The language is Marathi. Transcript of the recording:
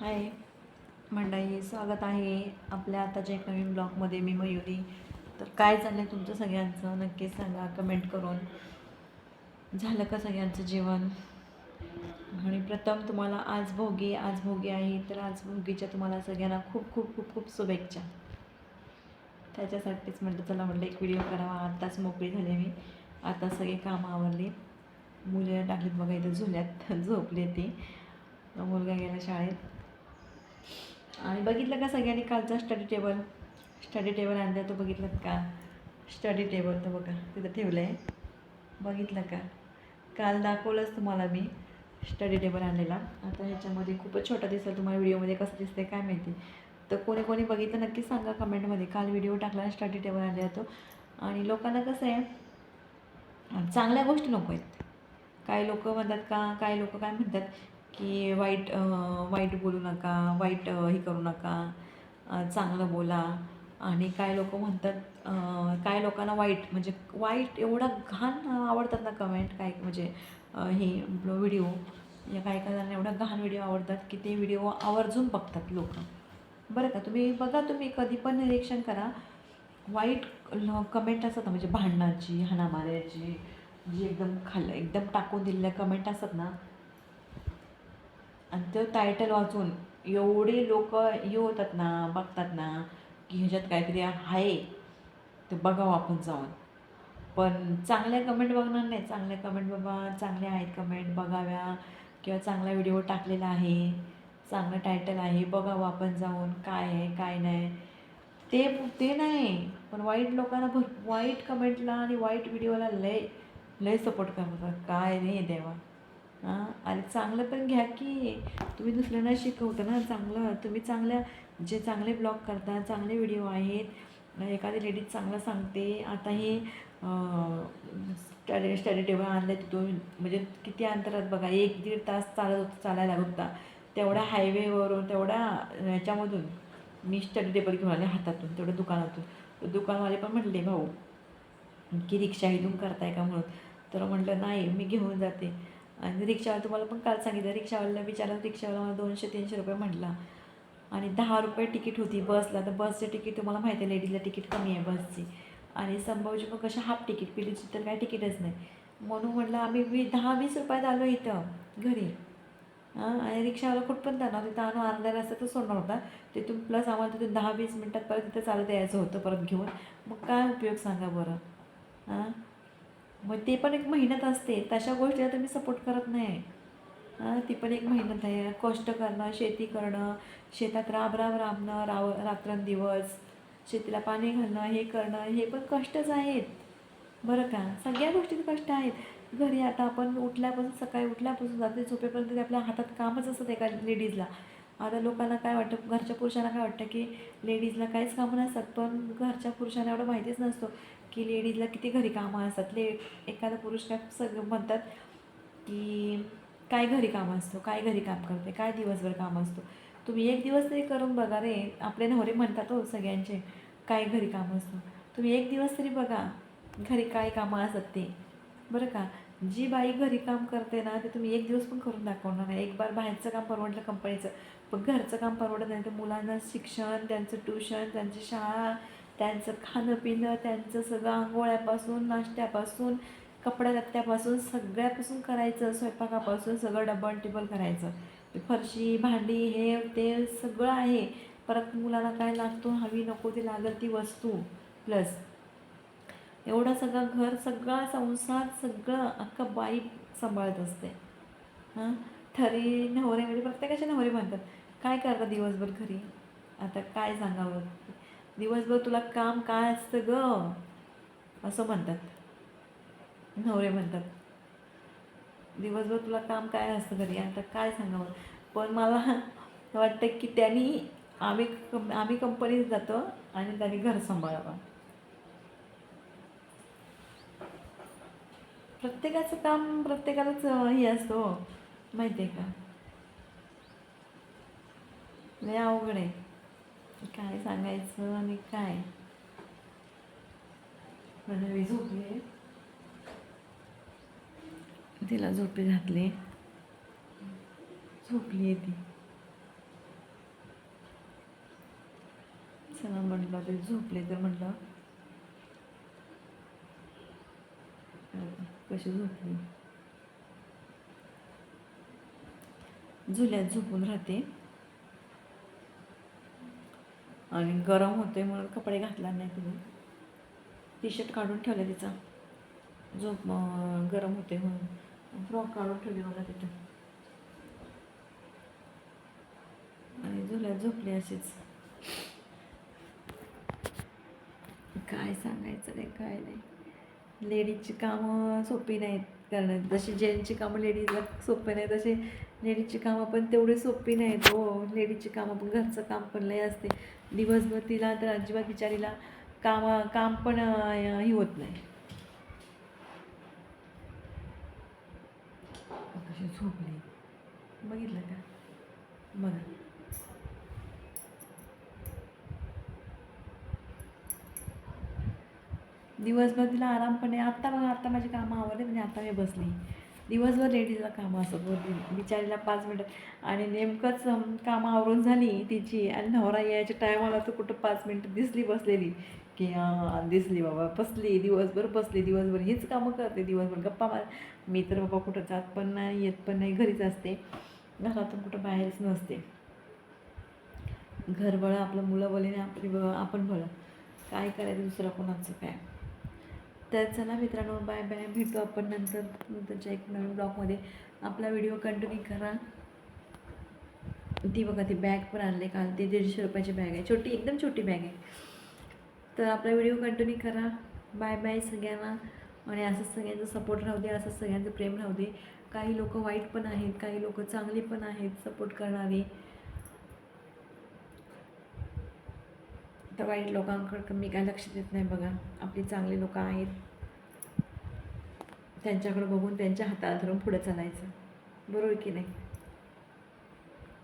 हाय. मंडळी स्वागत आहे आपल्या आताच्या एका नवीन ब्लॉगमध्ये मी मयुरी. तर काय चाललं आहे तुमचं सगळ्यांचं? नक्कीच सांगा कमेंट करून. झालं का सगळ्यांचं जेवण? आणि प्रथम तुम्हाला आज भोगी आज भोगी आहे तर आज भोगीच्या तुम्हाला सगळ्यांना खूप खूप खूप खूप शुभेच्छा. त्याच्यासाठीच म्हटलं चला म्हटलं एक व्हिडिओ करावा. आत्ताच मोकळी झाले मी. आता सगळे कामं आवरली. मुलं टाकलीत बघा इथं झुल्यात. झोपले ते. मुलगा गेला शाळेत. आणि बघितलं का सगळ्यांनी कालचा स्टडी टेबल स्टडी टेबल आणला तो बघितलं का? स्टडी टेबल तर बघा तिथं ठेवलं आहे बघितलं का? काल दाखवलंच तुम्हाला मी स्टडी टेबल आणलेला. आता ह्याच्यामध्ये खूपच छोटा दिसेल तुम्हाला व्हिडिओमध्ये कसं दिसतंय काय माहिती. तर कोणी कोणी बघितलं नक्की सांगा कमेंटमध्ये. काल व्हिडिओ टाकला स्टडी टेबल आणला तो. आणि लोकांना कसं आहे चांगल्या गोष्टी नको आहेत. काही लोक म्हणतात का काही लोक काय म्हणतात की वाईट वाईट बोलू नका वाईट हे करू नका चांगलं बोला. आणि काय लोक म्हणतात काय लोकांना वाईट म्हणजे वाईट एवढा घाण आवडतात ना कमेंट काय म्हणजे हे व्हिडिओ या काही काही जणांना एवढा घाण व्हिडिओ आवडतात की ते व्हिडिओ आवर्जून बघतात लोक. बरं का? तुम्ही बघा तुम्ही कधी पण निरीक्षण करा. वाईट कमेंट असतात ना म्हणजे भांडणाची हाणामाऱ्याची जी एकदम खाल एकदम टाकून दिलेल्या कमेंट असतात ना आणि तो टायटल वाचून एवढे लोक हे होतात ना बघतात ना की ह्याच्यात काहीतरी आहे ते बघावं आपण जाऊन. पण चांगल्या कमेंट बघणार नाही. चांगल्या कमेंट बाबा चांगल्या आहेत कमेंट बघाव्या. किंवा चांगला व्हिडिओ टाकलेला आहे चांगलं टायटल आहे बघावं आपण जाऊन काय आहे काय नाही. ते ते नाही. पण वाईट लोकांना भर वाईट कमेंटला आणि वाईट व्हिडिओला लय लय सपोर्ट करतात काय नाही देवा. हां? आणि चांगलं पण घ्या की तुम्ही दुसऱ्यांना शिकवता ना चांगलं. तुम्ही चांगल्या जे चांगले ब्लॉग करता चांगले व्हिडिओ आहेत एखादी लेडीज चांगलं सांगते. आता हे स्टडी स्टडी टेबल आणलं तिथून म्हणजे किती अंतरात बघा एक दीड तास चालत होता चालायला लागत होता. तेवढ्या हायवेवरून तेवढ्या ह्याच्यामधून मी स्टडी टेबल घेऊन आले हातातून तेवढ्या दुकानातून. दुकानवाले पण म्हटले भाऊ की रिक्षा इथून करताय का? म्हणून. तर म्हटलं नाही मी घेऊन जाते. आणि रिक्षावाला तुम्हाला पण काल सांगितलं रिक्षावाल्याला विचारलं रिक्षावाला मला दोनशे तीनशे रुपये म्हटला. आणि दहा रुपये तिकीट होती बसला तर बसचे तिकीट तुम्हाला माहिती आहे लेडीजला तिकीट कमी आहे बसची. आणि संभावची पण कशा हाफ तिकीट पिलीची तर काय तिकीटच नाही. म्हणून म्हटलं आम्ही वी दहा वीस रुपयात आलो इथं घरी. हां आणि रिक्षावाला कुठपण जाणार तिथं आणून अर्धा रस्त्यात सोडणार होता. तिथून प्लस आम्हाला तिथून दहा वीस मिनटात परत तिथं चालत यायचं होतं परत घेऊन. मग काय उपयोग सांगा बरं? हां? मग ते पण एक मेहनत असते. तशा गोष्टीला तुम्ही सपोर्ट करत नाही. हां ती पण एक मेहनत आहे. कष्ट करणं शेती करणं शेतात राब राब राबणं राव रात्रंदिवस शेतीला पाणी घालणं हे करणं हे पण कष्टच आहेत. बरं का? सगळ्या गोष्टीत कष्ट आहेत. घरी आता आपण उठल्यापासून सकाळी उठल्यापासून जाते झोपेपर्यंत ते आपल्या हातात कामच असतं एका लेडीजला. आता लोकांना काय वाटतं घरच्या पुरुषांना काय वाटतं की लेडीजला काहीच कामं नसतात पण घरच्या पुरुषांना एवढं माहितीच नसतो. की लेडीजला किती घरी कामं असतात. ले एखादा पुरुष काय सगळं म्हणतात की काय घरी काम असतो काय घरी काम करते काय दिवसभर काम असतो. तुम्ही एक दिवस तरी करून बघा रे आपले नवरे म्हणतात हो सगळ्यांचे काय घरी काम असतं. तुम्ही एक दिवस तरी बघा घरी काय कामं असतात ते. बरं का? जी बाई घरी काम करते ना ते तुम्ही एक दिवस पण करून दाखवणार नाही. एक बार बाहेरचं काम परवडलं कंपनीचं पण घरचं काम परवडत नाही. तर मुलांना शिक्षण त्यांचं ट्युशन त्यांची शाळा त्यांचं खाणं पिणं त्यांचं सगळं आंघोळ्यापासून नाश्त्यापासून कपड्या लत्त्यापासून सगळ्यापासून करायचं स्वयंपाकापासून सगळं डबल टिबल करायचं. फरशी भांडी हे ते सगळं आहे. परत मुलाला काय लागतो? हवी नको ती लागत ती वस्तू. प्लस एवढं सगळं घर सगळा संसार सगळं अख्खा बाई सांभाळत असते. हां? ठरी नवरे म्हणजे प्रत्येकाचे नवरे म्हणतात काय करता दिवसभर घरी? आता काय सांगावं? दिवसभर तुला काम काय असतं ग? असं म्हणतात. नवरे म्हणतात. दिवसभर तुला काम काय असतं घरी? आता काय सांगावं? पण मला वाटतं की त्यांनी आम्ही कं आम्ही कंपनीत जातो आणि त्यांनी घर सांभाळावं. प्रत्येकाचं काम प्रत्येकालाच हे असतो हो. माहिती आहे का? लय अवघड आहे. काय सांगायचं आणि काय? झोपली? तिला झोपी घातली. झोपली आहे ती. चला म्हटलं ते झोपले तर म्हटलं. कशी झोपली? झुल्यात झोपून राहते. आणि गरम होते म्हणून कपडे घातला नाही तुम्ही. टी शर्ट काढून ठेवला तिचा. झोप गरम होते म्हणून. फ्रॉक काढून ठेवली मला तिथं. आणि झुल्यात झोपली अशीच. काय सांगायचं रे काय नाही. लेडीजची कामं सोपी नाहीत करणं जशी जेंट्सची कामं लेडीजला सोपे नाही तसे लेडीजची कामं पण तेवढी सोपी नाहीत. हो लेडीजची कामं पण घरचं काम पण लय असते. दिवसभर तिला तर अजिबात बिचारीला कामा काम पण हे होत नाही. झोपली. बघितलं का? बघा. दिवसभर तिला आराम पण नाही आत्ता बघा आत्ता माझी कामं आवडली म्हणजे आता मी बसली. दिवसभर लेडीजला कामं असत बिचारीला पाच मिनटं. आणि नेमकंच कामं आवरून झाली तिची आणि नवरा यायच्या टायमाला तर कुठं पाच मिनटं दिसली बसलेली. की हां दिसली बाबा बसली दिवसभर बसली दिवसभर हीच कामं करते दिवसभर गप्पा मार. मी तर बाबा कुठं जात पण नाही येत पण नाही घरीच असते. घरातून कुठं बाहेरच नसते. घर बळं आपलं मुलं बळीने आपली ब- आपण बळं काय करायचं दुसरं कोणाचं काय? तर चला मित्रांनो बाय बाय भेटू आपण नंतर नंतरच्या एक नवीन ब्लॉगमध्ये आपला व्हिडिओ कंटिन्यू करा. ती बघा ती बॅग पण आणले काल. ती दीडशे रुपयाची बॅग आहे. छोटी एकदम छोटी बॅग आहे. तर आपला व्हिडिओ कंटिन्यू करा. बाय बाय सगळ्यांना. आणि असंच सगळ्यांचं सपोर्ट राहू दे असंच सगळ्यांचं प्रेम राहू दे. काही लोक वाईट पण आहेत काही लोक चांगली पण आहेत सपोर्ट करणारी. तर वाईट लोकांकडं मी काय लक्ष देत नाही बघा. आपली चांगली लोकं आहेत. त्यांच्याकडे बघून त्यांच्या हाताला धरून पुढे चालायचं. बरोबर की नाही?